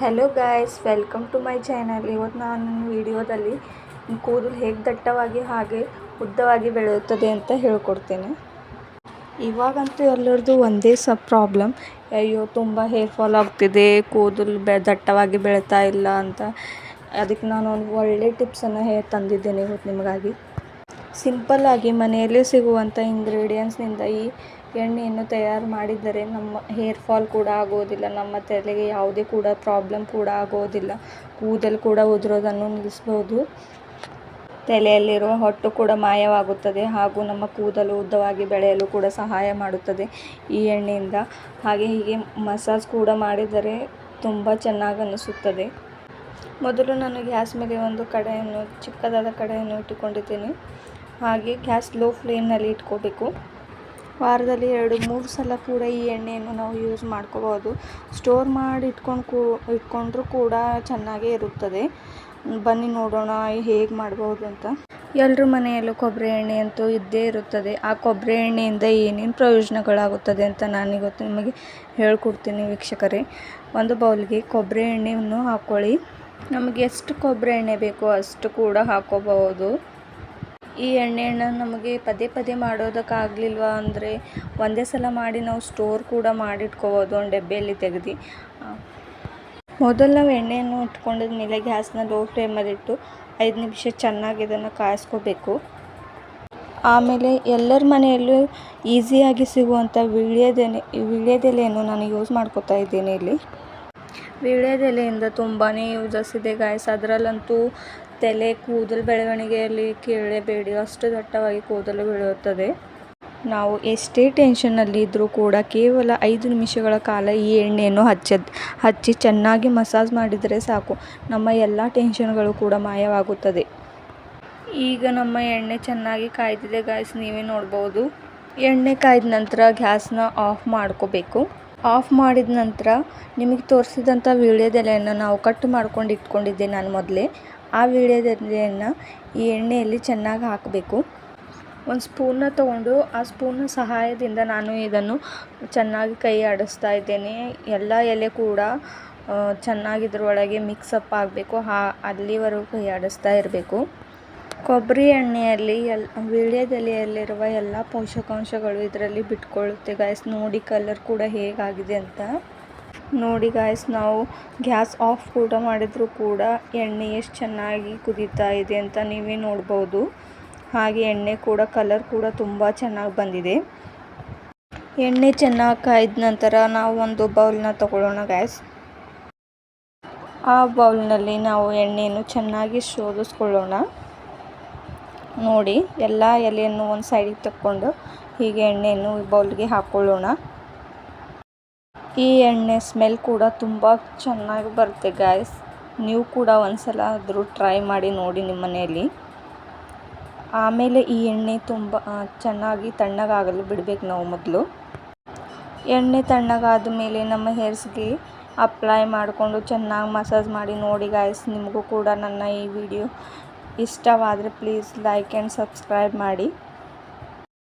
Hello guys welcome to my channel ಇವತ್ತು ನಾನು ವಿಡಿಯೋದಲ್ಲಿ ಕೂದಲು ಹೇಗೆ ದಟ್ಟವಾಗಿ ಹಾಗೆ ಉದ್ದವಾಗಿ ಬೆಳೆಯುತ್ತದೆ ಅಂತ ಹೇಳ್ಕೊಡ್ತೇನೆ. ಇವಾಗಂತೂ ಎಲ್ಲರದು ಒಂದೇ ಸ ಪ್ರಾಬ್ಲಮ್ ಅಯ್ಯೋ, ತುಂಬ ಹೇರ್ ಫಾಲ್ ಆಗ್ತಿದೆ, ಕೂದಲು ಬೆ ದಟ್ಟವಾಗಿ ಬೆಳೀತಾ ಇಲ್ಲ ಅಂತ. ಅದಕ್ಕೆ ನಾನು ಒಂದು ಒಳ್ಳೆ ಟಿಪ್ಸನ್ನು ಹೇ ತಂದಿದ್ದೇನೆ ಇವತ್ತು ನಿಮಗಾಗಿ. ಸಿಂಪಲ್ಲಾಗಿ ಮನೆಯಲ್ಲೇ ಸಿಗುವಂಥ ಇಂಗ್ರೀಡಿಯೆಂಟ್ಸ್ನಿಂದ ಈ ಎಣ್ಣೆಯನ್ನು ತಯಾರು ಮಾಡಿದರೆ ನಮ್ಮ ಹೇರ್ ಫಾಲ್ ಕೂಡ ಆಗೋದಿಲ್ಲ, ನಮ್ಮ ತಲೆಗೆ ಯಾವುದೇ ಕೂಡ ಪ್ರಾಬ್ಲಮ್ ಕೂಡ ಆಗೋದಿಲ್ಲ. ಕೂದಲು ಕೂಡ ಉದುರೋದನ್ನು ನಿಲ್ಲಿಸ್ಬೋದು. ತಲೆಯಲ್ಲಿರುವ ಹೊಟ್ಟು ಕೂಡ ಮಾಯವಾಗುತ್ತದೆ ಹಾಗೂ ನಮ್ಮ ಕೂದಲು ಉದ್ದವಾಗಿ ಬೆಳೆಯಲು ಕೂಡ ಸಹಾಯ ಮಾಡುತ್ತದೆ ಈ ಎಣ್ಣೆಯಿಂದ. ಹಾಗೆ ಹೀಗೆ ಮಸಾಜ್ ಕೂಡ ಮಾಡಿದರೆ ತುಂಬ ಚೆನ್ನಾಗಿ ಅನ್ನಿಸುತ್ತದೆ ಮೊದಲು ನಾನು ಗ್ಯಾಸ್ ಮೇಲೆ ಒಂದು ಕಡೆಯನ್ನು ಚಿಕ್ಕದಾದ ಕಡೆಯನ್ನು ಇಟ್ಟುಕೊಂಡಿದ್ದೇನೆ. ಹಾಗೆ ಗ್ಯಾಸ್ ಲೋ ಫ್ಲೇಮ್ನಲ್ಲಿ ಇಟ್ಕೋಬೇಕು. ವಾರದಲ್ಲಿ ಎರಡು, ಮೂರು ಸಲ ಕೂಡ ಈ ಎಣ್ಣೆಯನ್ನು ನಾವು ಯೂಸ್ ಮಾಡ್ಕೋಬೋದು. ಸ್ಟೋರ್ ಮಾಡಿ ಇಟ್ಕೊಂಡು ಕೂ, ಇಟ್ಕೊಂಡ್ರೂ ಕೂಡ ಚೆನ್ನಾಗೇ ಇರುತ್ತದೆ. ಬನ್ನಿ ನೋಡೋಣ ಹೇಗೆ ಮಾಡ್ಬೋದು ಅಂತ. ಎಲ್ಲರ ಮನೆಯಲ್ಲೂ ಕೊಬ್ಬರಿ ಎಣ್ಣೆ ಅಂತೂ ಇದ್ದೇ ಇರುತ್ತದೆ. ಆ ಕೊಬ್ಬರಿ ಎಣ್ಣೆಯಿಂದ ಏನೇನು ಪ್ರಯೋಜನಗಳಾಗುತ್ತದೆ ಅಂತ ನಾನು ಇವತ್ತು ನಿಮಗೆ ಹೇಳ್ಕೊಡ್ತೀನಿ ವೀಕ್ಷಕರೇ. ಒಂದು ಬೌಲ್ಗೆ ಕೊಬ್ಬರಿ ಎಣ್ಣೆಯನ್ನು ಹಾಕ್ಕೊಳ್ಳಿ ನಮಗೆ ಎಷ್ಟು ಕೊಬ್ಬರಿ ಎಣ್ಣೆ ಬೇಕೋ ಅಷ್ಟು ಕೂಡ ಹಾಕೋಬಹುದು. ಈ ಎಣ್ಣೆಯನ್ನು ನಮಗೆ ಪದೇ ಪದೇ ಮಾಡೋದಕ್ಕಾಗಲಿಲ್ವ ಅಂದರೆ ಒಂದೇ ಸಲ ಮಾಡಿ ನಾವು ಸ್ಟೋರ್ ಕೂಡ ಮಾಡಿಟ್ಕೋಬೋದು ಒಂದು ಡಬ್ಬೆಯಲ್ಲಿ ತೆಗೆದು. ಮೊದಲು ನಾವು ಎಣ್ಣೆಯನ್ನು ಇಟ್ಕೊಂಡಿದ ಮೇಲೆ ಗ್ಯಾಸ್ನ ಲೋ ಫ್ಲೇಮಲ್ಲಿಟ್ಟು ಐದು ನಿಮಿಷ ಚೆನ್ನಾಗಿ ಇದನ್ನು ಕಾಯಿಸ್ಕೋಬೇಕು. ಆಮೇಲೆ ಎಲ್ಲರ ಮನೆಯಲ್ಲೂ ಈಸಿಯಾಗಿ ಸಿಗುವಂಥ ವೀಳ್ಯದೆಲೆ, ವೀಳ್ಯದೆಲೆಯನ್ನು ನಾನು ಯೂಸ್ ಮಾಡ್ಕೋತಾ ಇದ್ದೀನಿ ಇಲ್ಲಿ. ವೀಳ್ಯದೆಲೆಯಿಂದ ತುಂಬಾ ಯೂಸಸ್ ಇದೆ ಗಾಯಸ್ ಅದರಲ್ಲಂತೂ ತಲೆ ಕೂದಲು ಬೆಳವಣಿಗೆಯಲ್ಲಿ ಕೇಳಲೇಬೇಡಿ ಅಷ್ಟು ದಟ್ಟವಾಗಿ ಕೂದಲು ಬೆಳೆಯುತ್ತದೆ ನಾವು ಎಷ್ಟೇ ಟೆನ್ಷನ್ನಲ್ಲಿ ಇದ್ದರೂ ಕೂಡ ಕೇವಲ ಐದು ನಿಮಿಷಗಳ ಕಾಲ ಈ ಎಣ್ಣೆಯನ್ನು ಹಚ್ಚದ್ ಹಚ್ಚಿ ಚೆನ್ನಾಗಿ ಮಸಾಜ್ ಮಾಡಿದರೆ ಸಾಕು. ನಮ್ಮ ಎಲ್ಲ ಟೆನ್ಷನ್ಗಳು ಕೂಡ ಮಾಯವಾಗುತ್ತದೆ. ಈಗ ನಮ್ಮ ಎಣ್ಣೆ ಚೆನ್ನಾಗಿ ಕಾಯ್ದಿದೆ ಗಾಯ್ಸ್ ನೀವೇ ನೋಡ್ಬೋದು. ಎಣ್ಣೆ ಕಾಯ್ದ ನಂತರ ಗ್ಯಾಸ್ನ ಆಫ್ ಮಾಡ್ಕೋಬೇಕು. ಆಫ್ ಮಾಡಿದ ನಂತರ ನಿಮಗೆ ತೋರಿಸಿದಂಥ ವೀಳ್ಯದೆಲೆಯನ್ನು ನಾವು ಕಟ್ ಮಾಡ್ಕೊಂಡು ಇಟ್ಕೊಂಡಿದ್ದೆ ನಾನು ಮೊದಲೇ. ಆ ವೀಳ್ಯದೆಲೆಯನ್ನು ಈ ಎಣ್ಣೆಯಲ್ಲಿ ಚೆನ್ನಾಗಿ ಹಾಕಬೇಕು. ಒಂದು ಸ್ಪೂನ್ನ ತಗೊಂಡು ಆ ಸ್ಪೂನ್ನ ಸಹಾಯದಿಂದ ನಾನು ಇದನ್ನು ಚೆನ್ನಾಗಿ ಕೈ ಆಡಿಸ್ತಾ ಇದ್ದೇನೆ. ಎಲ್ಲ ಎಲೆ ಕೂಡ ಚೆನ್ನಾಗಿದ್ರೊಳಗೆ ಮಿಕ್ಸಪ್ ಆಗಬೇಕು. ಹಾ, ಅಲ್ಲಿವರೆಗೂ ಕೈ ಆಡಿಸ್ತಾ ಇರಬೇಕು. ಕೊಬ್ಬರಿ ಎಣ್ಣೆಯಲ್ಲಿ ಎಲ್, ವೀಳ್ಯದೆಲೆಯಲ್ಲಿರುವ ಎಲ್ಲ ಪೋಷಕಾಂಶಗಳು ಇದರಲ್ಲಿ ಬಿಟ್ಕೊಳ್ಳುತ್ತೆ. ಗಾಯ್ಸ್ ನೋಡಿ ಕಲರ್ ಕೂಡ ಹೇಗಾಗಿದೆ ಅಂತ. ನೋಡಿ ಗಾಯ್ಸ್ ನಾವು ಗ್ಯಾಸ್ ಆಫ್ ಕೂಡ ಮಾಡಿದರೂ ಕೂಡ ಎಣ್ಣೆ ಎಷ್ಟು ಚೆನ್ನಾಗಿ ಕುದೀತಾ ಇದೆ ಅಂತ ನೀವೇ ನೋಡ್ಬೋದು. ಹಾಗೆ ಎಣ್ಣೆ ಕೂಡ ಕಲರ್ ಕೂಡ ತುಂಬ ಚೆನ್ನಾಗಿ ಬಂದಿದೆ. ಎಣ್ಣೆ ಚೆನ್ನಾಗಿ ಕಾಯ್ದ ನಂತರ ನಾವು ಒಂದು ಬೌಲ್ನ ತಗೊಳ್ಳೋಣ ಗ್ಯಾಸ್ ಆ ಬೌಲ್ನಲ್ಲಿ ನಾವು ಎಣ್ಣೆಯನ್ನು ಚೆನ್ನಾಗಿ ಶೋಧಿಸ್ಕೊಳ್ಳೋಣ. ನೋಡಿ, ಎಲ್ಲ ಎಲೆಯನ್ನು ಒಂದು ಸೈಡಿಗೆ ತಕ್ಕೊಂಡು ಹೀಗೆ ಎಣ್ಣೆಯನ್ನು ಬೌಲ್ಗೆ ಹಾಕ್ಕೊಳ್ಳೋಣ ಈ ಎಣ್ಣೆ ಸ್ಮೆಲ್ ಕೂಡ ತುಂಬ ಚೆನ್ನಾಗಿ ಬರುತ್ತೆ ಗಾಯ್ಸ್ ನೀವು ಕೂಡ ಒಂದ್ಸಲ ಆದರೂ ಟ್ರೈ ಮಾಡಿ ನೋಡಿ ನಿಮ್ಮ ಮನೆಯಲ್ಲಿ. ಆಮೇಲೆ ಈ ಎಣ್ಣೆ ತುಂಬ ಚೆನ್ನಾಗಿ ತಣ್ಣಗಾಗಲು ಬಿಡಬೇಕು ನಾವು ಮೊದಲು. ಎಣ್ಣೆ ತಣ್ಣಗಾದ ಮೇಲೆ ನಮ್ಮ ಹೇರ್ಸ್ಗೆ ಅಪ್ಲೈ ಮಾಡಿಕೊಂಡು ಚೆನ್ನಾಗಿ ಮಸಾಜ್ ಮಾಡಿ ನೋಡಿ ಗಾಯ್ಸ್ ನಿಮಗೂ ಕೂಡ ನನ್ನ ಈ ವಿಡಿಯೋ ಇಷ್ಟವಾದರೆ ಪ್ಲೀಸ್ ಲೈಕ್ ಆ್ಯಂಡ್ ಸಬ್ಸ್ಕ್ರೈಬ್ ಮಾಡಿ.